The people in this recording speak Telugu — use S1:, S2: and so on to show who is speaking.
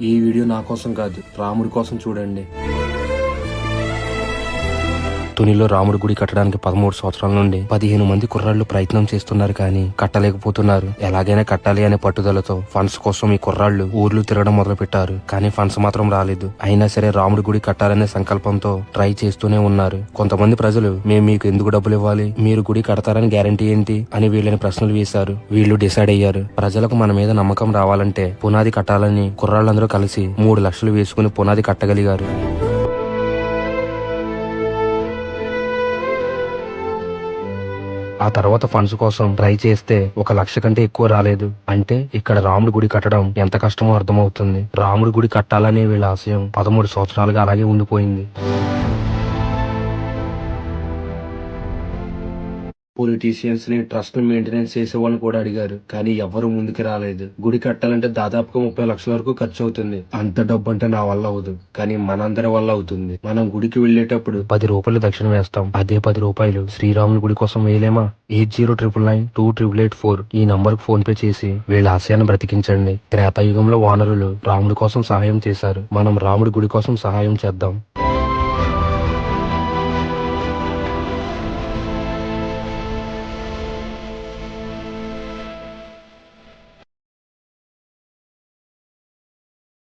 S1: ఈ వీడియో నా కోసం కాదు రాముడి కోసం చూడండి. తునిలో రాముడి గుడి కట్టడానికి పదమూడు సంవత్సరాల నుండి పదిహేను మంది కుర్రాళ్ళు ప్రయత్నం చేస్తున్నారు కానీ కట్టలేకపోతున్నారు. ఎలాగైనా కట్టాలి అనే పట్టుదలతో ఫండ్స్ కోసం ఈ కుర్రాళ్ళు ఊర్లు తిరగడం మొదలు పెట్టారు కానీ ఫండ్స్ మాత్రం రాలేదు. అయినా సరే రాముడి గుడి కట్టాలనే సంకల్పంతో ట్రై చేస్తూనే ఉన్నారు. కొంతమంది ప్రజలు మేము మీకు ఎందుకు డబ్బులు ఇవ్వాలి? మీరు గుడి కడతారని గ్యారంటీ ఏంటి? అని వీళ్ళని ప్రశ్నలు వేశారు. వీళ్ళు డిసైడ్ అయ్యారు. ప్రజలకు మన మీద నమ్మకం రావాలంటే పునాది కట్టాలని కుర్రాళ్ళందరూ కలిసి మూడు లక్షలు వేసుకుని పునాది కట్టగలిగారు. ఆ తర్వాత ఫండ్స్ కోసం ట్రై చేస్తే ఒక లక్ష కంటే ఎక్కువ రాలేదు. అంటే ఇక్కడ రాముడి గుడి కట్టడం ఎంత కష్టమో అర్థమవుతుంది. రాముడి గుడి కట్టాలనే వీళ్ళ ఆశయం పదమూడు సంవత్సరాలుగా అలాగే ఉండిపోయింది. పొలిటీషియన్స్ని ట్రస్ట్ మెయింటెనెన్స్ చేసే వాళ్ళని కూడా అడిగారు. కానీ ఎవరు ముందుకు రాలేదు. గుడి కట్టాలంటే దాదాపుగా ముప్పై లక్షల వరకు ఖర్చు అవుతుంది. అంత డబ్బు అంటే నా వల్ల అవదు కానీ మనందరి వల్ల అవుతుంది. మనం గుడికి వెళ్ళేటప్పుడు పది రూపాయలు దక్షిణ వేస్తాం. అదే పది రూపాయలు శ్రీరాముని గుడి కోసం వేయలేమా? Eight zero triple nine two triple eight four ఈ నంబర్కు ఫోన్ పే చేసి వీళ్ళ ఆశయాన్ని బ్రతికించండి. త్రేతాయుగంలో వానరులు రాముడి కోసం సహాయం చేశారు. మనం రాముడి గుడి కోసం సహాయం చేద్దాం.